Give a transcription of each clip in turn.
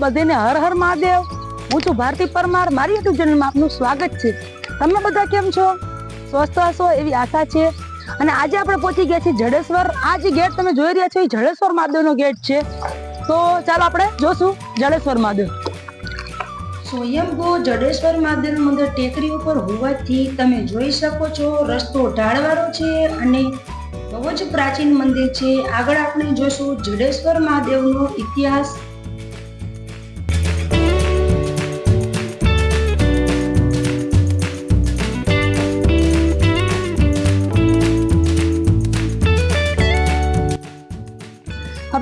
બધેને હર હર મહાદેવ. હું છું ભારતી પરમાર. મારી યુટ્યુબ ચેનલમાં આપનું સ્વાગત છે. તમે બધા કેમ છો? સ્વસ્થ હશો એવી આશા છે. અને આજે આપણે પહોંચી ગયા છીએ જડેશ્વર. આ જે ગેટ તમે જોઈ રહ્યા છો એ જડેશ્વર મહાદેવનો ગેટ છે. તો ચાલો આપણે જોશું જડેશ્વર મહાદેવ. સ્વયંભૂ જડેશ્વર મહાદેવ મંદિર ટેકરી ઉપર હોવાથી તમે જોઈ શકો છો, રસ્તો ઢાળવાળો છે અને બહુ જ પ્રાચીન મંદિર છે. આગળ આપણે જોશું જડેશ્વર મહાદેવનો ઇતિહાસ.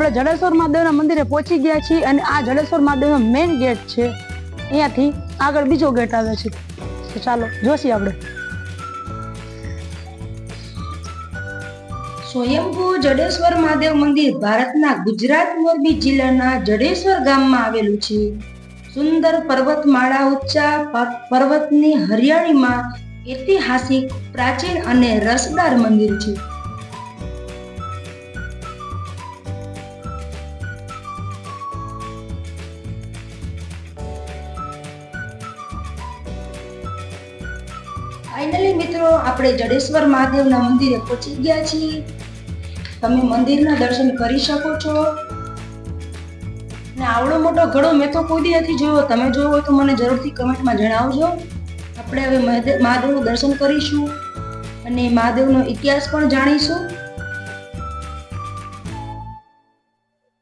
આપણે જડેશ્વર મહાદેવના મંદિરે પહોંચી ગયા છીએ અને આ જડેશ્વર મહાદેવનો મેઇન ગેટ છે. અહીંયાથી આગળ બીજો ગેટ આવે છે. ચાલો, જોશી આપણે. સ્વયંભૂ જડેશ્વર મહાદેવ મંદિર ભારતના ગુજરાત મોરબી જિલ્લાના જડેશ્વર ગામમાં આવેલું છે. સુંદર પર્વતમાળા પ- પર્વતની હરિયાળીમાં ઐતિહાસિક, પ્રાચીન અને રસદાર મંદિર છે. આપણે જડેશ્વર મહાદેવના મંદિરે પહોંચી ગયા છીએ. તમે મંદિરના દર્શન કરી શકો છો. ને આવડો મોટો ઘડો મેં તો કોઈ નથી જોયો. તમે જોયો હોય તો મને જરૂરથી કમેન્ટમાં જણાવજો. આપણે હવે મહાદેવનું દર્શન કરીશું અને મહાદેવનો ઇતિહાસ પણ જાણીશું.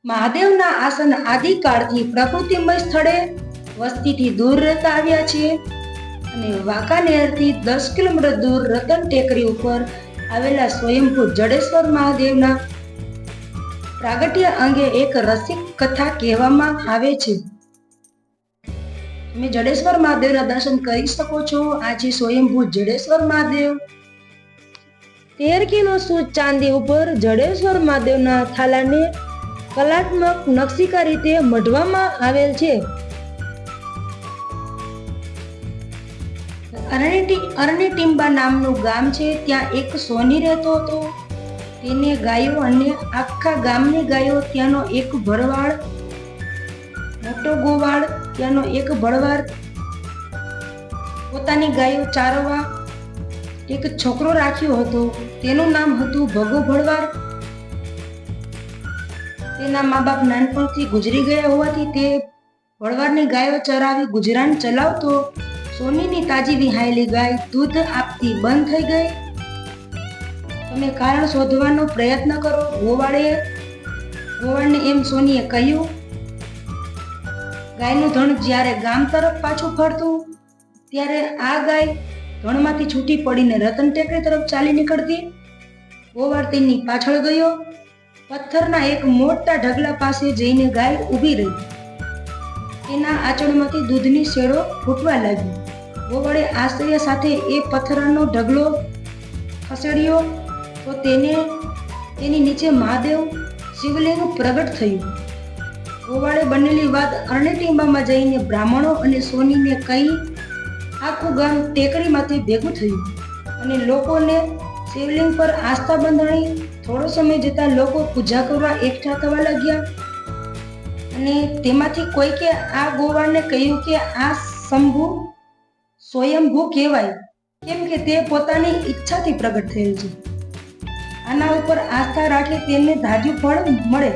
મહાદેવના આસન આદિકાળથી પ્રકૃતિમય સ્થળે વસ્તીથી દૂર રહેતા આવ્યા છે અને વાંકાનેરથી દસ કિલોમીટર દૂર રતન ટેકરી ઉપર આવેલા સ્વયંભૂ જડેશ્વર મહાદેવના પ્રાગટ્ય અંગે એક રસિક કથા કહેવામાં આવે છે. તમે જડેશ્વર મહાદેવના દર્શન કરી શકો છો. આજે સ્વયંભૂ જડેશ્વર મહાદેવ તેર કિલો સૂત ચાંદી ઉપર જડેશ્વર મહાદેવના થાલાને કલાત્મક નકશીકા રીતે મઢવામાં આવેલ છે. અરણેટી અરણેટીંબા નામનું ગામ છે. ત્યાં એક સોની રહેતો હતો. તેને ગાયો અને આખા ગામની ગાયો. ત્યાંનો એક ભરવાડ, મોટો ગોવાળ, ત્યાંનો એક ભરવાડ પોતાની ગાયો ચારવા એક છોકરો રાખ્યો હતો. તેનું નામ હતું ભગો ભરવાડ તેના મા બાપ નાનપણથી ગુજરી ગયા હોવાથી તે ભળવાડની ગાયો ચરાવી ગુજરાન ચલાવતો. સોનીની તાજી વિહાયેલી ગાય દૂધ આપતી બંધ થઈ ગઈ. તમે કારણ શોધવાનો પ્રયત્ન કરો ગોવાળે ગોવાળને એમ સોનીએ કહ્યું, ગાયનું ધણ જ્યારે ગામ તરફ પાછું ફરતું, ત્યારે આ ગાય ધણમાંથી છૂટી પડીને રતન ટેકરી તરફ ચાલી નીકળતી. ગોવાળ તેની પાછળ ગયો. પથ્થરના એક મોટા ઢગલા પાસે જઈને ગાય ઊભી રહી. તેના આંચળમાંથી દૂધની શેડો ફૂટવા લાગી. ગોવાળે આશ્ચર્ય સાથે એ પથ્થરનો ઢગલો ખસેડ્યો, તો તેને, તેની નીચે મહાદેવ શિવલિંગ પ્રગટ થયું. ગોવાળે બનેલી વાત અરણ્યટીંબામાં જઈને બ્રાહ્મણો અને સોનીને કહી, આખું ગામ ટેકરીમાંથી ભેગું થયું અને લોકોને શિવલિંગ પર આસ્થા બંધાણી થોડો સમય જતાં લોકો પૂજા કરવા એકઠા થવા લાગ્યા. અને તેમાંથી કોઈકે આ ગોવાળને કહ્યું કે આ શંભુ સ્વયંભૂ કહેવાય. કેમ કે તે પોતાની ઈચ્છાથી પ્રગટ થયેલ છે. આના ઉપર આસ્થા રાખે તેને ધાર્યું ફળ મળે.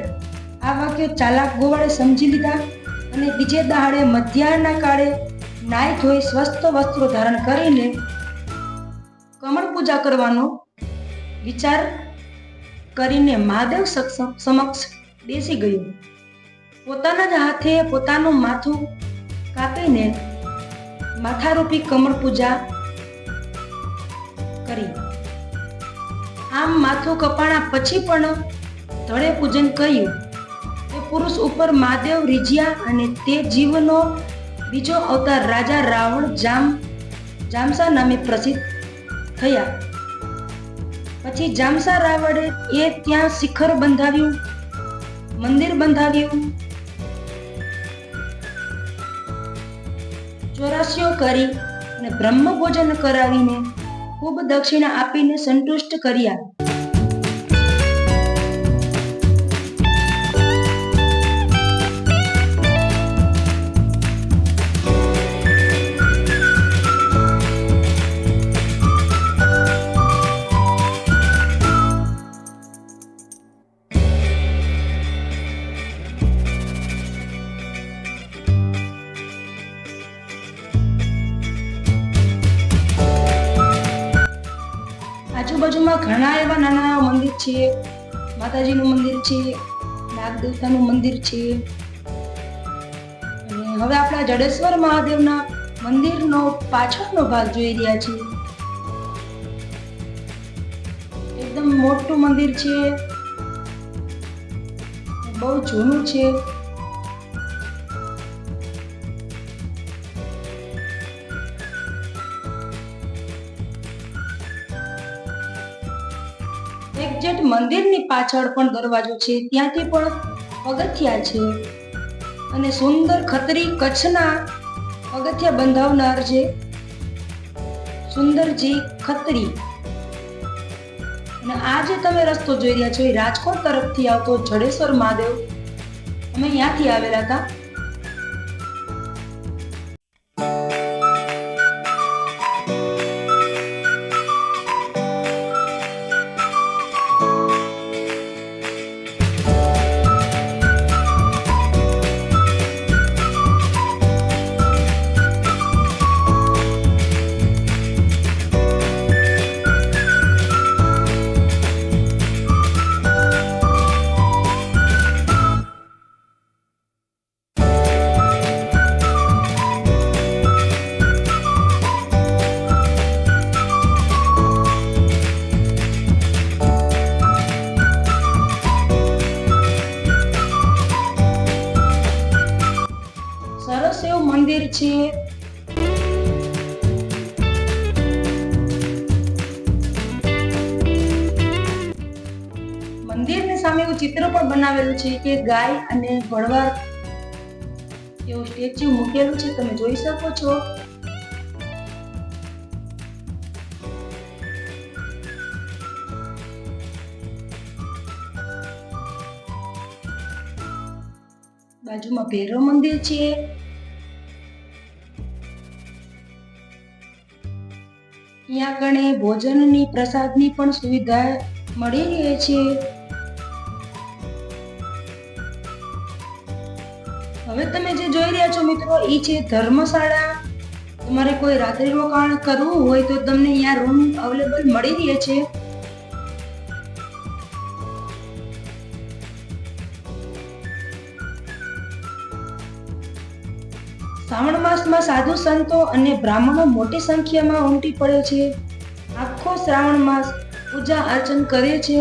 આ વાક્ય ચાલાક ગોવાળે સમજી લીધા અને બીજે દહાડે મધ્યાહના કાળે નાય ધોઈ સ્વસ્થ વસ્ત્રો ધારણ કરીને કમળ પૂજા કરવાનો વિચાર કરીને મહાદેવ સમક્ષ બેસી ગયો. પોતાના જ હાથે પોતાનું માથું કાપીને માથારૂપી કમળ પૂજા કરી. આમ માથું કપાણા પછી પણ ધળે પૂજન કર્યું. તે પુરુષ ઉપર મહાદેવ રીઝ્યા અને તે જીવનો બીજો અવતાર રાજા રાવણ જામ જામસા નામે પ્રસિદ્ધ થયા. પછી જામસા રાવણે એ ત્યાં શિખર બંધાવ્યું, મંદિર બંધાવ્યું ચોરાસીઓ કરી અને બ્રહ્મ ભોજન કરાવીને ખૂબ દક્ષિણા આપીને સંતુષ્ટ કર્યા. આજુબાજુમાં ઘણા એવા નાના નાના મંદિર છે. માતાજીનું મંદિર છે, નાગદેવતાનું મંદિર છે. અને હવે આપણા જડેશ્વર મહાદેવના મંદિરનો પાછળનો ભાગ જોઈ રહ્યા છીએ એકદમ મોટું મંદિર છે. બહુ જૂનું છે. એક્ઝેક્ટ મંદિરની પાછળ પણ દરવાજો છે, ત્યાંથી પણ પગથિયા છે. અને સુંદર ખત્રી કચ્છના પગથિયા બંધાવનાર છે. સુંદરજી ખત્રી. અને આ જે તમે રસ્તો જોઈ રહ્યા છો, એ રાજકોટ તરફથી આવતો જડેશ્વર મહાદેવ. અમે ત્યાંથી આવેલા હતા. મંદિરની સામે એવું ચિત્ર પણ બનાવેલું છે કે ગાય અને ભરવાડ એવું સ્ટેચ્યુ મૂકેલું છે. તમે જોઈ શકો છો. બાજુમાં ભૈરવ મંદિર છે. ત્યાં આગળ ભોજનની પ્રસાદની પણ સુવિધા મળી રહે છે. હવે તમે જે જોઈ રહ્યા છો મિત્રો એ છે ધર્મશાળા. તમારે કોઈ રાત્રિ રોકાણ કરવું હોય તો તમને અહીંયા રૂમ અવેલેબલ મળી રહે છે. શ્રાવણ માસમાં સાધુ સંતો અને બ્રાહ્મણો મોટી સંખ્યામાં ઉમટી પડે છે. આખો શ્રાવણ માસ પૂજા અર્ચન કરે છે.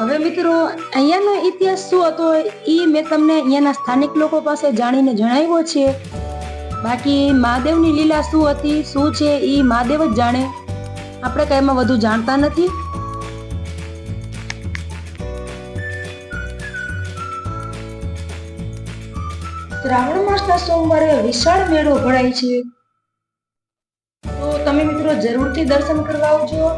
હવે મિત્રો, અહીંયાનો ઇતિહાસ શું હતો એ મેં તમને અહીંયાના સ્થાનિક લોકો પાસે જાણીને જણાવ્યો છે. બાકી મહાદેવની લીલા શું હતી, શું છે એ મહાદેવ જ જાણે. આપણે કઈ વધુ જાણતા નથી. શ્રાવણ માસના સોમવારે વિશાળ મેળો ભરાય છે. તો તમે મિત્રો જરૂરથી દર્શન કરવા આવજો.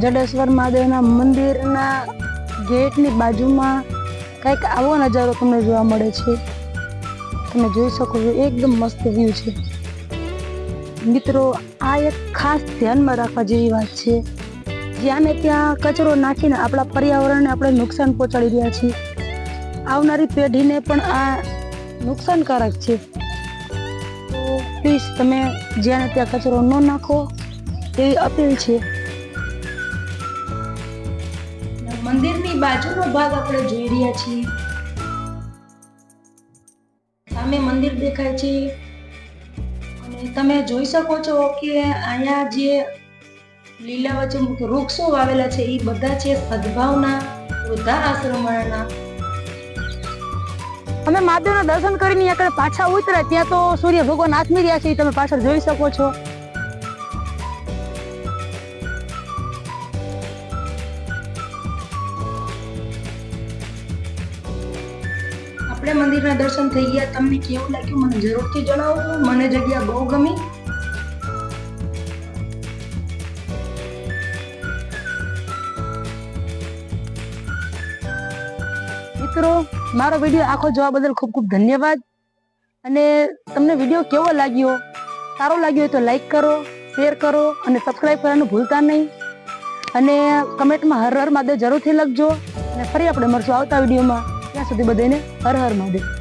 જડેશ્વર મહાદેવના મંદિરના ગેટની બાજુમાં કંઈક આવો નજારો તમને જોવા મળે છે. તમે જોઈ શકો છો, એકદમ મસ્ત વ્યૂ છે. મિત્રો, આ એક ખાસ ધ્યાનમાં રાખવા જેવી વાત છે. જ્યાં ને ત્યાં કચરો નાખીને આપણા પર્યાવરણને આપણે નુકસાન પહોંચાડી રહ્યા છીએ. આવનારી પેઢીને પણ આ નુકસાનકારક છે. તો પ્લીઝ તમે જ્યાં ને ત્યાં કચરો ન નાખો, એવી અપીલ છે. મંદિરની બાજુનો ભાગ આપણે જોઈ રહ્યા છીએ. સામે મંદિર દેખાય છે. અને તમે જોઈ શકો છો કે અહીંયા જે લીલા વચ્ચે વૃક્ષો વાવેલા છે એ બધા છે સદભાવના વૃદ્ધા આશ્રમના અમે મહાદેવના દર્શન કરીને આગળ પાછા ઉતર્યા. ત્યાં તો સૂર્ય ભગવાન આથમી રહ્યા છે તમે પાછળ જોઈ શકો છો. આપણે મંદિરના દર્શન થઈ ગયા. તમને કેવું લાગ્યું? મને જરૂરથી જણાવો. મને જગ્યા બહુ ગમી. મિત્રો, મારો વીડિયો આખો જોવા બદલ ખૂબ ખૂબ ધન્યવાદ. અને તમને વીડિયો કેવો લાગ્યો? સારો લાગ્યો હોય તો લાઈક કરો, શેર કરો અને સબસ્ક્રાઈબ કરવાનું ભૂલતા નહીં. અને કમેન્ટમાં હર હર માદે જરૂરથી લખજો. અને ફરી આપણે મળશું આવતા વિડીયોમાં. ત્યાં સુધી બધાને હર હર મહાદેવ.